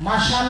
মাশাআল্লাহ